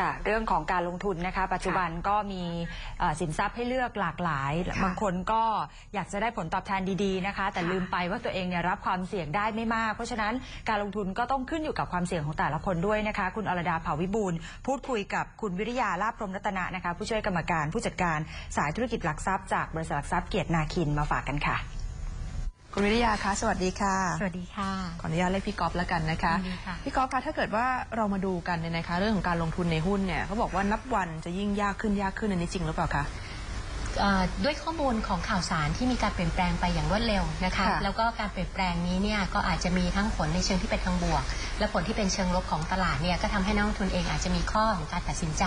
ค่ะ เรื่องของการลงทุนนะคะ ปัจจุบันก็มีเอ่อสินทรัพย์ให้เลือกหลากหลาย ค่ะบางคนก็อยากจะได้ผลตอบแทนดีๆนะคะ แต่ค่ะลืมไปว่าตัวเองเนี่ยรับความเสี่ยงได้ไม่มาก เพราะฉะนั้นการลงทุนก็ต้องขึ้นอยู่กับความเสี่ยงของแต่ละคนด้วยนะคะ คุณอรดาเผ่าวิบูลย์พูดคุยกับคุณวิริยาลาภพรหมรัตนะนะคะ ผู้ช่วยกรรมการผู้จัดการสายธุรกิจหลักทรัพย์จากบริษัทหลักทรัพย์เกียรตินาคินมาฝากกันค่ะ คุณวิทยาคะสวัสดีค่ะสวัสดีค่ะ ขออนุญาตเรียกพี่ก๊อฟแล้วกันนะคะยินดีค่ะ พี่ก๊อฟคะถ้าเกิดว่าเรามาดูกันเนี่ยนะคะ เรื่องของการลงทุนในหุ้นเนี่ยเขาบอกว่านับวันจะยิ่งยากขึ้นยากขึ้นอันนี้จริงหรือเปล่าคะ เอ่อด้วยข้อมูลของข่าวสารที่มีการเปลี่ยนแปลงไปอย่างรวดเร็วนะคะ ค่ะ แล้วก็การเปลี่ยนแปลงนี้เนี่ยก็อาจจะมีทั้งผลในเชิงที่เป็นทางบวก และผลที่เป็นเชิงลบของตลาดเนี่ยก็ทำให้นักลงทุนเองอาจจะมีข้อของการตัดสินใจ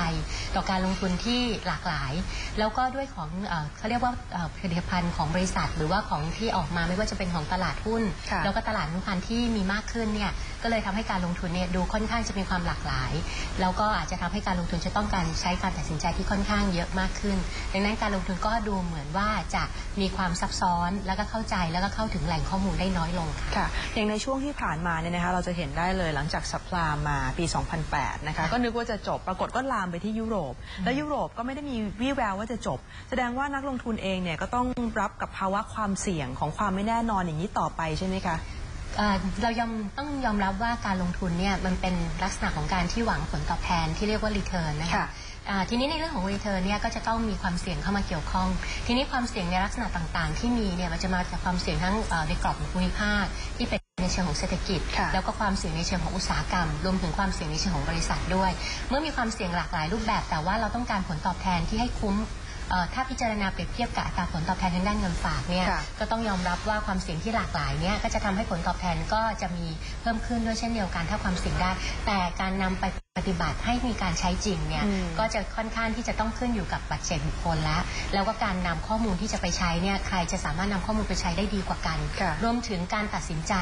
ต่อการลงทุนที่หลากหลาย แล้วก็ด้วยของเอ่อเขาเรียกว่าเอ่อผลิตภัณฑ์ของบริษัท หรือว่าของที่ออกมาไม่ว่าจะเป็นของตลาดหุ้น ค่ะ แล้วก็ตลาดหุ้นพันที่มีมากขึ้นเนี่ยก็เลยทำให้การลงทุนเนี่ยดูค่อนข้างจะมีความหลากหลาย แล้วก็อาจจะทำให้การลงทุนจะต้องการใช้การตัดสินใจที่ค่อนข้างเยอะมากขึ้น ดังนั้นการลงทุนก็ดูเหมือนว่าจะมีความซับซ้อนแล้วก็เข้าใจแล้วก็เข้าถึงแหล่งข้อมูลได้น้อยลงค่ะ ค่ะอย่างในช่วงที่ผ่านมาเนี่ยนะคะเราจะเห็นได้เลยหลังจากสัปลามมาปี 2008 นะคะก็นึกว่าจะจบปรากฏก็ลามไปที่ยุโรป แล้วยุโรปก็ไม่ได้มีวี่แววว่าจะจบ แสดงว่านักลงทุนเองเนี่ยก็ต้องรับกับภาวะความเสี่ยงของความไม่แน่นอนอย่างนี้ต่อไปใช่ไหมคะ เอ่อเรายอมต้องยอมรับว่าการลงทุนเนี่ยมันเป็นลักษณะของการที่หวังผลตอบแทนที่เรียกว่า return นะคะ ค่ะ อ่าทีนี้ในเรื่องของ return เนี่ยก็จะต้องมีความเสี่ยงเข้ามาเกี่ยวข้อง ทีนี้ความเสี่ยงในลักษณะต่างๆ ที่มีเนี่ยมันจะมาจากความเสี่ยงทั้งเอ่อในกรอบของภูมิภาคที่เป็นในเชิงของเศรษฐกิจ ค่ะ แล้วก็ความเสี่ยงในเชิงของอุตสาหกรรม รวมถึงความเสี่ยงในเชิงของบริษัทด้วย เมื่อมีความเสี่ยงหลากหลายรูปแบบ แต่ว่าเราต้องการผลตอบแทนที่ให้คุ้มเอ่อถ้าพิจารณาเปรียบเทียบกับอัตราผลตอบแทนทางด้านเงินฝากเนี่ย ค่ะ ก็ต้องยอมรับว่าความเสี่ยงที่หลากหลายเนี่ยก็จะทำให้ผลตอบแทนก็จะมีเพิ่มขึ้นด้วยเช่นเดียวกันถ้าความเสี่ยงได้ แต่การนำไป ปฏิบัติให้มีการใช้จริงเนี่ยอืมก็จะค่อนข้างที่จะต้องขึ้นอยู่กับปัจเจกบุคคลแล้ว แล้วก็การนำข้อมูลที่จะไปใช้เนี่ยใครจะสามารถนำข้อมูลไปใช้ได้ดีกว่ากันค่ะรวมถึงการตัดสินใจ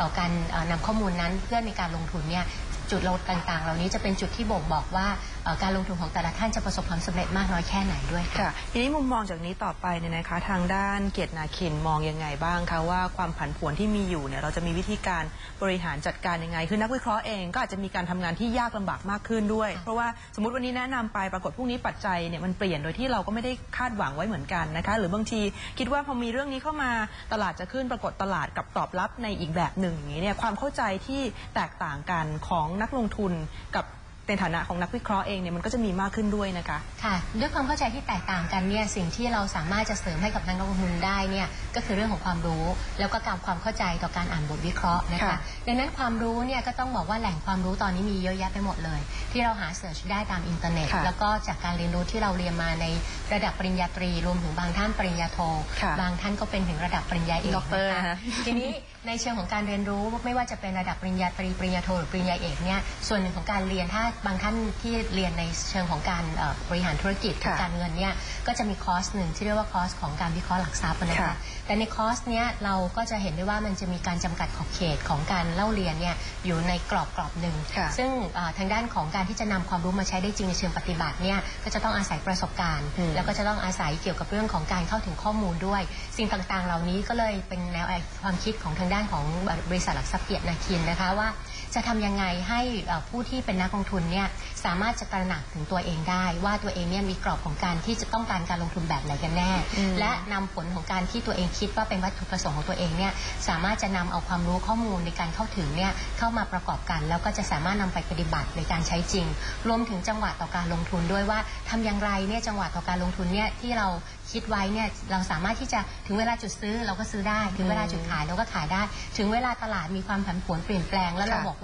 ต่อการเอ่อนำข้อมูลนั้นเพื่อในการลงทุนเนี่ยจุดลดต่างๆ เหล่านี้จะเป็นจุดที่บ่งบอกว่า เอ่อการลงทุนของแต่ละท่านจะประสบความสำเร็จมากน้อยแค่ไหนด้วยค่ะ ค่ะทีนี้มุมมองจากนี้ต่อไปเนี่ยนะคะ ทางด้านเกียรตินาคินมองยังไงบ้างคะว่าความผันผวนที่มีอยู่เนี่ยเราจะมีวิธีการบริหารจัดการยังไง คือนักวิเคราะห์เองก็อาจจะมีการทำงานที่ยากลำบากมากขึ้นด้วยค่ะเพราะว่าสมมติวันนี้แนะนำไปปรากฏพรุ่งนี้ปัจจัยเนี่ยมันเปลี่ยนโดยที่เราก็ไม่ได้คาดหวังไว้เหมือนกันนะคะ หรือบางทีคิดว่าพอมีเรื่องนี้เข้ามาตลาดจะขึ้นปรากฏตลาดกับตอบรับในอีกแบบหนึ่งอย่างนี้เนี่ยความเข้าใจที่แตกต่างกันของนักลงทุนกับ ในฐานะของนักวิเคราะห์เองเนี่ยมันก็จะมีมากขึ้นด้วยนะคะ ค่ะด้วยความเข้าใจที่แตกต่างกันเนี่ยสิ่งที่เราสามารถจะเสริมให้กับนักลงทุนได้เนี่ยก็คือเรื่องของความรู้ แล้วก็การความเข้าใจต่อการอ่านบทวิเคราะห์นะคะ ค่ะดังนั้นความรู้เนี่ยก็ต้องบอกว่าแหล่งความรู้ตอนนี้มีเยอะแยะไปหมดเลย ที่เราหาเสิร์ชได้ตามอินเทอร์เน็ต ค่ะแล้วก็จากการเรียนรู้ที่เราเรียนมาในระดับปริญญาตรี รวมถึงบางท่านปริญญาโทค่ะบางท่านก็เป็นถึงระดับปริญญาเอกด็อกเตอร์นะคะนะคะ ทีนี้ในเชิงของการเรียนรู้ไม่ว่าจะเป็นระดับปริญญาตรีปริญญาโทหรือปริญญาเอกเนี่ยส่วนหนึ่งของการเรียนถ้าบางท่านที่เรียนในเชิงของการเอ่อบริหารธุรกิจค่ะการเงินเนี่ยก็จะมีคอร์สหนึ่งที่เรียกว่าคอร์สของการวิเคราะห์หลักทรัพย์นะคะค่ะแต่ในคอร์สเนี้ยเราก็จะเห็นได้ว่ามันจะมีการจำกัดขอบเขตของการเล่าเรียนเนี่ยอยู่ในกรอบกรอบหนึ่ง ค่ะซึ่งเอ่อทางด้านของการที่จะนำความรู้มาใช้ได้จริงในเชิงปฏิบัติเนี่ยก็จะต้องอาศัยประสบการณ์ อืม แล้วก็จะต้องอาศัยเกี่ยวกับเรื่องของการเข้าถึงข้อมูลด้วย สิ่งต่างๆ เหล่านี้ก็เลยเป็นแนวความคิดของทางด้านของบริษัทหลักทรัพย์เกียรตินาคินนะคะว่า จะทำยังไงให้เอ่อผู้ที่เป็นนักลงทุนเนี่ยสามารถจะตระหนักถึงตัวเองได้ ว่าตัวเองเนี่ยมีกรอบของการที่จะต้องการการลงทุนแบบไหนกันแน่ อืม และนำผลของการที่ตัวเองคิดว่าเป็นวัตถุประสงค์ของตัวเองเนี่ยสามารถจะนำเอาความรู้ข้อมูลในการเข้าถึงเนี่ยเข้ามาประกอบกัน แล้วก็จะสามารถนำไปปฏิบัติในการใช้จริง รวมถึงจังหวะต่อการลงทุนด้วยว่าทำอย่างไรเนี่ยจังหวะต่อการลงทุนเนี่ยที่เราคิดไว้เนี่ยเราสามารถที่จะถึงเวลาจุดซื้อเราก็ซื้อได้ ถึงเวลาจุดขายเราก็ขายได้ ถึงเวลาตลาดมีความผันผวนเปลี่ยนแปลงแล้วเราค่ะ บอกว่า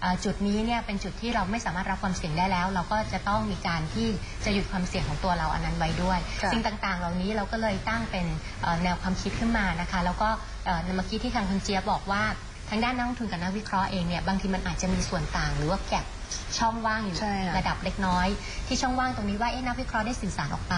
เอ่อจุดนี้เนี่ยเป็นจุดที่เราไม่สามารถรับความเสี่ยงได้แล้ว เราก็จะต้องมีการที่จะหยุดความเสี่ยงของตัวเราอันนั้นไว้ด้วยค่ะสิ่งต่างๆ เหล่านี้เราก็เลยตั้งเป็นเอ่อแนวความคิดขึ้นมานะคะ แล้วก็เอ่อเมื่อกี้ที่ทางคุณเจี๊ยบบอกว่าทางด้านนักลงทุนกับนักวิเคราะห์เองเนี่ยบางทีมันอาจจะมีส่วนต่างหรือว่าแกลบ ช่องว่างอยู่ใช่ค่ะระดับเล็กน้อย ที่ช่องว่างตรงนี้ว่าเอ๊ะนักวิเคราะห์ได้สื่อสารออกไป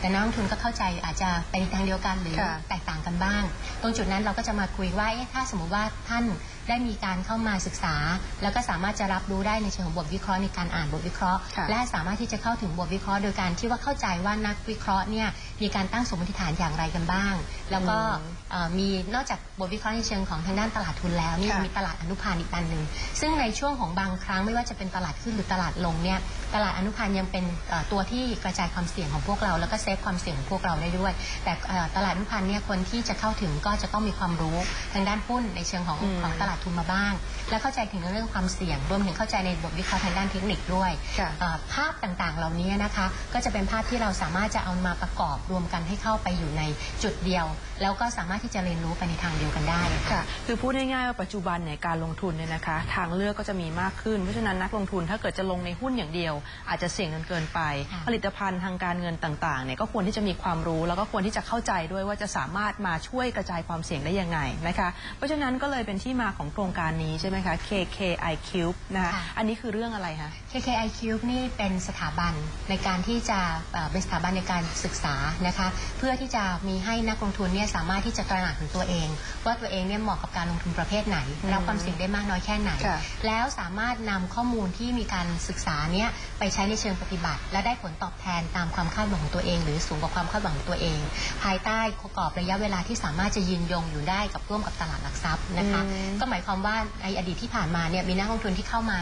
แต่นักลงทุนก็เข้าใจอาจจะไปในทางเดียวกันหรือค่ะ แตกต่างกันบ้าง ตรงจุดนั้นเราก็จะมาคุยว่าเอ๊ะถ้าสมมติว่าท่านได้มีการเข้ามาศึกษา แล้วก็สามารถจะรับรู้ได้ในเชิงของบทวิเคราะห์ในการอ่านบทวิเคราะห์ ค่ะ และสามารถที่จะเข้าถึงบทวิเคราะห์โดยการที่ว่าเข้าใจว่านักวิเคราะห์เนี่ยมีการตั้งสมมติฐานอย่างไรกันบ้าง แล้วก็อืมเอ่อมีนอกจากบทวิเคราะห์ในเชิงของทางด้านตลาดทุนแล้วนี่ค่ะ มีตลาดอนุพันธ์อีกอันหนึ่งซึ่งในช่วงของบางครั้งไม่ว่าจะเป็นตลาดขึ้นหรือตลาดลงเนี่ยตลาดอนุพันธ์ยังเป็นเอ่อตัวที่กระจายความเสี่ยงของพวกเรา แล้วก็เซฟความเสี่ยงของพวกเราได้ด้วย แต่เอ่อตลาดอนุพันธ์เนี่ยคนที่จะเข้าถึงก็จะต้องมีความรู้ทางด้านหุ้นในเชิงของอืมของตลาดทุนมาบ้าง และเข้าใจถึงเรื่องความเสี่ยงรวมถึงเข้าใจในบทวิเคราะห์ทางด้านเทคนิคด้วยค่ะเอ่อภาพต่างๆ เหล่านี้นะคะก็จะเป็นภาพที่เราสามารถจะเอามาประกอบรวมกันให้เข้าไปอยู่ในจุดเดียว แล้วก็สามารถที่จะเรียนรู้ไปในทางเดียวกันได้ค่ะค่ะคือพูดง่ายๆว่าปัจจุบันเนี่ยการลงทุนเนี่ยนะคะ ทางเลือกก็จะมีมากขึ้นเพราะฉะนั้นนักลงทุนถ้าเกิดจะลงในหุ้นอย่างเดียว อาจจะเสี่ยงเกินเกินไปค่ะผลิตภัณฑ์ทางการเงินต่างๆเนี่ยก็ควรที่จะมีความรู้ แล้วก็ควรที่จะเข้าใจด้วยว่าจะสามารถมาช่วยกระจายความเสี่ยงได้ยังไงนะคะเพราะฉะนั้นก็เลยเป็นที่มาของโครงการนี้ใช่ไหมคะ KKI Cube นะคะค่ะอันนี้คือเรื่องอะไรคะ KKI Cube นี่เป็นสถาบันในการที่จะเอ่อเป็นสถาบันในการศึกษานะคะเพื่อที่จะมีให้นักลงทุนเนี่ยสามารถที่จะตระหนักถึงตัวเอง ว่าตัวเองเนี่ยเหมาะกับการลงทุนประเภทไหนรับความเสี่ยงได้มากน้อยแค่ไหนค่ะแล้วสามารถนำข้อมูลที่มีการศึกษาเนี่ยไปใช้ในเชิงปฏิบัติ และได้ผลตอบแทนตามความคาดหวังของตัวเอง หรือสูงกว่าความคาดหวังของตัวเอง ภายใต้กรอบระยะเวลาที่สามารถจะยืนยงอยู่ได้กับร่วมกับตลาดหลักทรัพย์นะคะอืมก็หมายความว่าในอดีตที่ผ่านมาเนี่ยมีนักลงทุนที่เข้ามา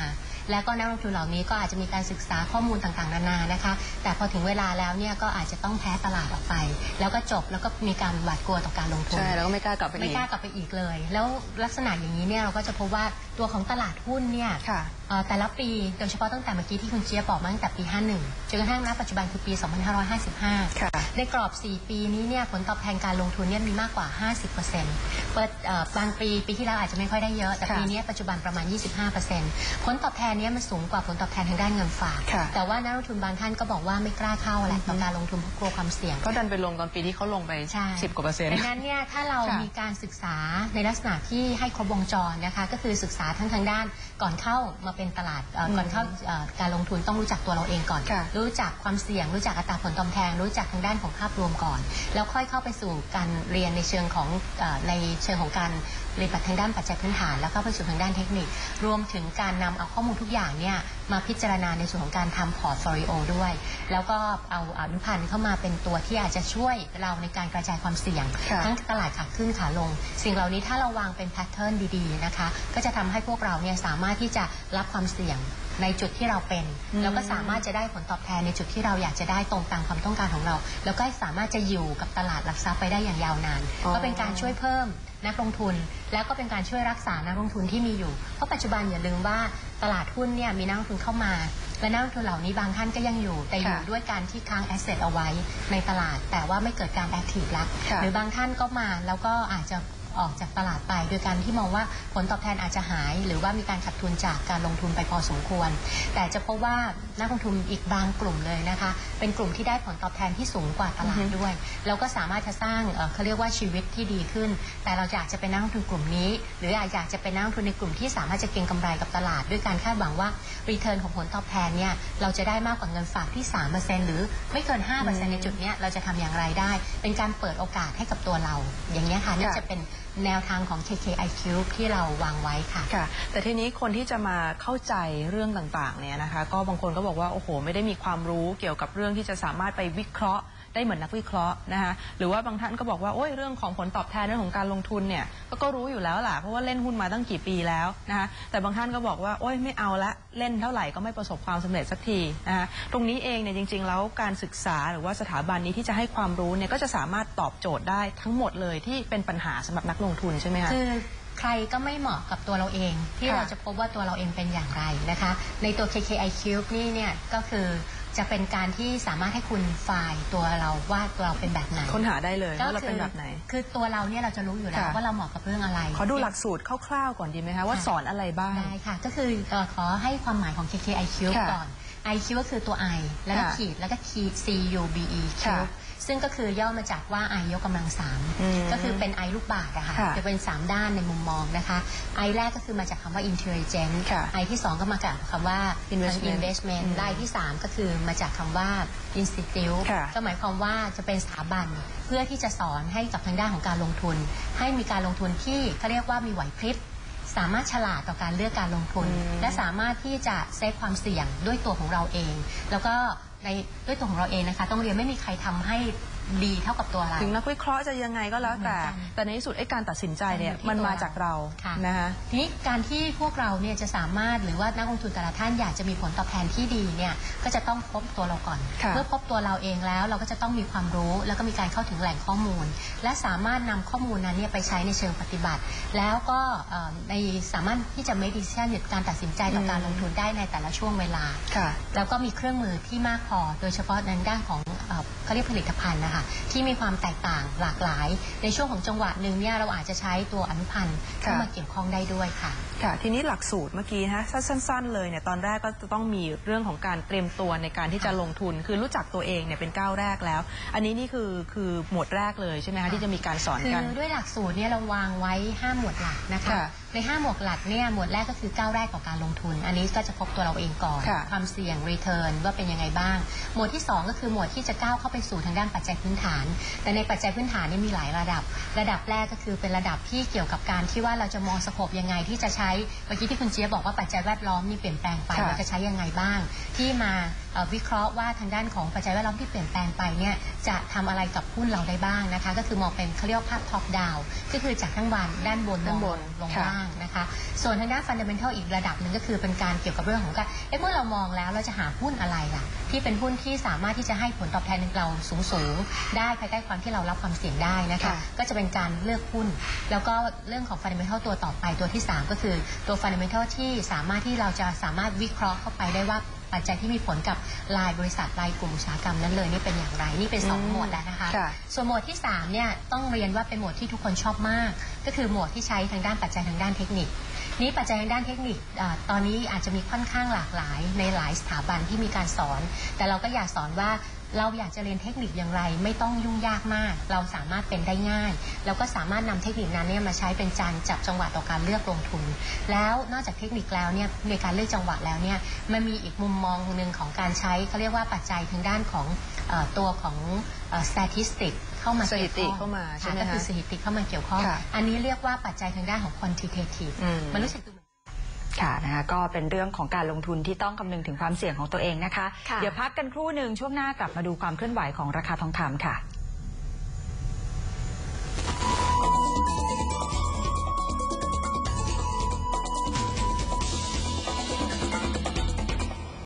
แล้วก็นักลงทุนเหล่านี้ก็อาจจะมีการศึกษาข้อมูลต่างๆ นานานะคะ แต่พอถึงเวลาแล้วเนี่ยก็อาจจะต้องแพ้ตลาดออกไป แล้วก็จบแล้วก็มีการหวาดกลัวต่อการลงทุนใช่แล้วก็ไม่กล้ากลับไปไม่อีกกล้ากลับไปอีกเลย แล้วลักษณะอย่างนี้เนี่ยเราก็จะพบว่าตัวของตลาดหุ้นเนี่ยค่ะ เอ่อแต่ละปีโดยเฉพาะตั้งแต่เมื่อกี้ที่คุณเจี๊ยบบอกมาตั้งแต่ปี 51 จนกระทั่งณปัจจุบันคือปี 2555 ค่ะ ในกรอบ 4 ปีนี้เนี่ยผลตอบแทนการลงทุนเนี่ยมีมากกว่า 50%เปิดเอ่อบางปีปีที่แล้วอาจจะไม่ค่อยได้เยอะ แต่ค่ะปีนี้ปัจจุบันประมาณ 25%ผลตอบแทนเนี่ยมันสูงกว่าผลตอบแทนทางด้านเงินฝาก ค่ะ แต่ว่านักลงทุนบางท่านก็บอกว่าไม่กล้าเข้าแหละต่อการลงทุนเพราะกลัวความเสี่ยง ก็ดันไปลงตอนปีที่เขาลงไปใช่สิบกว่าเปอร์เซ็นต์ ดังนั้นเนี่ยถ้าเราค่ะมีการศึกษาในลักษณะที่ให้ครบวงจรนะคะ ก็คือศึกษาทั้งทางด้าน ก่อนเข้ามาเป็นตลาดเอ่อก่อนเข้าเอ่อการลงทุนต้องรู้จักตัวเราเองก่อน ค่ะ รู้จักความเสี่ยง รู้จักอัตราผลตอบแทน รู้จักทางด้านของภาพรวมก่อน แล้วค่อยเข้าไปสู่การเรียนในเชิงของเออในเชิงของการ เรียนทางด้านปัจจัยพื้นฐาน แล้วก็ไปสู่ทางด้านเทคนิค รวมถึงการนำเอาข้อมูลทุกอย่างเนี่ยมาพิจารณาในส่วนของการทำพอร์ตโฟลิโอด้วย แล้วก็เอาอนุพันธ์เข้ามาเป็นตัวที่อาจจะช่วยเราในการกระจายความเสี่ยงค่ะทั้งตลาดขาขึ้นขาลง สิ่งเหล่านี้ถ้าเราวางเป็นแพทเทิร์นดีๆนะคะก็จะทำให้พวกเราเนี่ยสามารถที่จะรับความเสี่ยง ในจุดที่เราเป็น อืม แล้วก็สามารถจะได้ผลตอบแทนในจุดที่เราอยากจะได้ตรงตามความต้องการของเรา แล้วก็สามารถจะอยู่กับตลาดหลักทรัพย์ไปได้อย่างยาวนาน อ๋อ ก็เป็นการช่วยเพิ่มนักลงทุน แล้วก็เป็นการช่วยรักษานักลงทุนที่มีอยู่ เพราะปัจจุบันอย่าลืมว่าตลาดหุ้นเนี่ยมีนักลงทุนเข้ามา และนักลงทุนเหล่านี้บางท่านก็ยังอยู่ แต่อยู่ค่ะด้วยการที่ค้างแอสเซทเอาไว้ในตลาด แต่ว่าไม่เกิดการแอคทีฟลักค่ะ หรือบางท่านก็มาแล้วก็อาจจะ ออกจากตลาดไป โดยการที่มองว่าผลตอบแทนอาจจะหาย หรือว่ามีการขาดทุนจากการลงทุนไปพอสมควร แต่จะพบว่านักลงทุนอีกบางกลุ่มเลยนะคะ เป็นกลุ่มที่ได้ผลตอบแทนที่สูงกว่าตลาดอือฮึด้วย แล้วก็สามารถจะสร้างเอ่อเขาเรียกว่าชีวิตที่ดีขึ้น แต่เราอยากจะเป็นนักลงทุนกลุ่มนี้ หรืออยากจะเป็นนักลงทุนในกลุ่มที่สามารถจะเก็งกำไรกับตลาด ด้วยการคาดหวังว่ารีเทิร์นของผลตอบแทนเนี่ยเราจะได้มากกว่าเงินฝากที่ 3%หรือไม่เกิน 5%ในจุดเนี้ยเราจะทำอย่างไรได้ เป็นการเปิดโอกาสให้กับตัวเรา อย่างนี้ยค่ะนี่จะเป็น แนวทางของ KKIQ ที่เราวางไว้ค่ะ ค่ะ แต่ทีนี้คนที่จะมาเข้าใจเรื่องต่างๆเนี่ยนะคะ ก็บางคนก็บอกว่า โอ้โห ไม่ได้มีความรู้เกี่ยวกับเรื่องที่จะสามารถไปวิเคราะห์ ได้เหมือนนักวิเคราะห์นะคะหรือว่าบางท่านก็บอกว่าโอ้ยเรื่องของผลตอบแทนเรื่องของการลงทุนเนี่ยก็ก็รู้อยู่แล้วล่ะเพราะว่าเล่นหุ้นมาตั้งกี่ปีแล้วนะคะแต่บางท่านก็บอกว่าโอ้ยไม่เอาละเล่นเท่าไหร่ก็ไม่ประสบความสำเร็จสักทีนะคะตรงนี้เองเนี่ยจริง ๆ แล้วการศึกษาหรือว่าสถาบันนี้ที่จะให้ความรู้เนี่ยก็จะสามารถตอบโจทย์ได้ทั้งหมดเลยที่เป็นปัญหาสำหรับนักลงทุนใช่ไหมคะคือใครก็ไม่เหมาะกับตัวเราเอง ที่เราจะพบว่าตัวเราเองเป็นอย่างไรนะคะ ในตัว KKIQ นี่เนี่ยก็คือ จะเป็นการที่สามารถให้คุณไฟล์ตัวเราว่าตัวเราเป็นแบบไหนค้นหาได้เลยว่าเราเป็นแบบไหน คือตัวเราเนี่ยเราจะรู้อยู่แล้วค่ะ ว่าเราเหมาะกับเรื่องอะไร ขอดูหลักสูตรคร่าวๆก่อนดีไหมคะว่าค่ะสอนอะไรบ้าง ได้ค่ะ ก็คือเอ่อขอให้ความหมายของ KKIQ ค่ะก่อน IQ ก็คือตัว I แล้วก็ค่ะขีดแล้วก็ขีด C U B E Q ค่ะ ซึ่งก็คือย่อมาจากว่า I ยกกำลังสามอืมก็คือเป็น I ลูกบาศก์อะค่ะค่ะจะเป็น 3 ด้านในมุมมองนะคะ I แรกก็คือมาจากคำว่า intelligent ค่ะ I ที่ 2 ก็มาจากคำว่า Investment investment อืมและ I ที่ 3 ก็คือมาจากคำว่า institute ค่ะก็หมายความว่าจะเป็นสถาบันเพื่อที่จะสอนให้กับทางด้านของการลงทุน ให้มีการลงทุนที่เขาเรียกว่ามีไหวพริบสามารถฉลาดต่อการเลือกการลงทุนอืมและสามารถที่จะเซฟความเสี่ยงด้วยตัวของเราเอง แล้วก็ ในด้วยตัวของเราเองนะคะ ต้องเรียนไม่มีใครทำให้ ดีเท่ากับตัวเรา ถึงนักวิเคราะห์จะยังไงก็แล้วแต่ เหมือนกัน แต่ในที่สุดไอ้การตัดสินใจเนี่ยมันอยู่ที่มันมาตัวจากเราค่ะนะคะทีนี้การที่พวกเราเนี่ยจะสามารถหรือว่านักลงทุนแต่ละท่านอยากจะมีผลตอบแทนที่ดีเนี่ยก็จะต้องพบตัวเราก่อน ค่ะ เมื่อพบตัวเราเองแล้วเราก็จะต้องมีความรู้ แล้วก็มีการเข้าถึงแหล่งข้อมูล และสามารถนำข้อมูลนั้นเนี่ยไปใช้ในเชิงปฏิบัติ แล้วก็เอ่อในสามารถที่จะ make decision หรือการตัดสินใจต่อการลงทุนได้ในแต่ละช่วงเวลา ค่ะ แล้วก็มีเครื่องมือที่มากพอ โดยเฉพาะในด้านของเอ่อเขาเรียกผลิตภัณฑ์นะคะที่มีความแตกต่างหลากหลาย ในช่วงของจังหวะหนึ่งเนี่ยเราอาจจะใช้ตัวอนุพันธ์เข้ามาเกี่ยวข้องได้ด้วยค่ะ ค่ะ ทีนี้หลักสูตรเมื่อกี้นะสั้น ๆ เลยเนี่ยตอนแรกก็จะต้องมีเรื่องของการเตรียมตัวในการที่จะลงทุน คือรู้จักตัวเองเนี่ยเป็นก้าวแรกแล้ว อันนี้นี่คือคือหมวดแรกเลยใช่ไหมคะที่จะมีการสอนคืกันอด้วยหลักสูตรเนี่ยเราวางไว้ 5 หมวดหลักนะคะค่ะใน5หมวดหลักเนี่ยหมวดแรกก็คือก้าวแรกของการลงทุน อันนี้ก็จะพบตัวเราเองก่อนค่ะความเสี่ยง return ว่าเป็นยังไงบ้าง หมวดที่ 2 ก็คือหมวดที่จะก้าวเข้าไปสู่ทางด้านปัจจัยพื้นฐาน แต่ในปัจจัยพื้นฐานเนี่ยมีหลายระดับ ระดับแรกก็คือเป็นระดับที่เกี่ยวกับการที่ว่าเราจะมองสโคปยังไงที่จะใช้เมื่อกี้ที่คุณเจี๊ยบบอกว่าปัจจัยแวดล้อมนี่เปลี่ยนแปลงไปค่ะ เราจะใช้ยังไงบ้าง ที่มาเอ่อวิเคราะห์ว่าทางด้านของปัจจัยแวดล้อมที่เปลี่ยนแปลงไปเนี่ยจะทำอะไรกับหุ้นเราได้บ้างนะคะ ก็คือมองเป็นเขาเรียกว่าภาพท็อปดาวก็คือจากข้างบนด้านบนด้านบนลงค่ะ ล่างนะคะ ส่วนทางด้านฟันเดเมนทัลอีกระดับหนึ่งก็คือเป็นการเกี่ยวกับเรื่องของการเอ๊ะเมื่อเรามองแล้วเราจะหาหุ้นอะไรล่ะ ที่เป็นหุ้นที่สามารถที่จะให้ผลตอบแทนเราสูงสูงๆได้ภายใต้ความที่เรารับความเสี่ยงได้นะคะ ค่ะ ก็จะเป็นการเลือกหุ้น แล้วก็เรื่องของฟันเดเมนทัลตัวต่อไปตัวที่ 3 ก็คือตัวฟันเดเมนทัลที่สามารถที่เราจะสามารถวิเคราะห์เข้าไปได้ว่าปัจจัยที่มีผลกับรายบริษัทรายกลุ่มอุตสาหกรรมนั้นเลยนี่เป็นอย่างไรนี่เป็นสองอืมหมวดแล้วนะคะ ค่ะ ส่วนหมวดที่3เนี่ยต้องเรียนว่าเป็นหมวดที่ทุกคนชอบมาก ก็คือหมวดที่ใช้ทางด้านปัจจัยทางด้านเทคนิค นี้ปัจจัยทางด้านเทคนิคอาตอนนี้อาจจะมีค่อนข้างหลากหลายในหลายสถาบันที่มีการสอน แต่เราก็อยากสอนว่าเราอยากจะเรียนเทคนิคอย่างไร ไม่ต้องยุ่งยากมาก เราสามารถเป็นได้ง่าย แล้วก็สามารถนำเทคนิคนั้นเนี่ยมาใช้เป็นจานจับจังหวะต่อการเลือกลงทุน แล้วนอกจากเทคนิคแล้วเนี่ยในการเลือกจังหวะแล้วเนี่ยมันมีอีกมุมมองหนึ่งของการใช้เขาเรียกว่าปัจจัยทางด้านของเออตัวของเอ่อ statistic เข้ามาสถิติกี่ยวข้องเข้ามาใช่ไหมค่ะก็คือคะสถิติเข้ามาเกี่ยวข้องค่ะอันนี้เรียกว่าปัจจัยทางด้านของ quantitative อืมมันรู้สึกดูเหมือนค่ะนะคะก็เป็นเรื่องของการลงทุนที่ต้องคำนึงถึงความเสี่ยงของตัวเองนะคะค่ะเดี๋ยวพักกันครู่หนึ่งช่วงหน้ากลับมาดูความเคลื่อนไหวของราคาทองคำค่ะ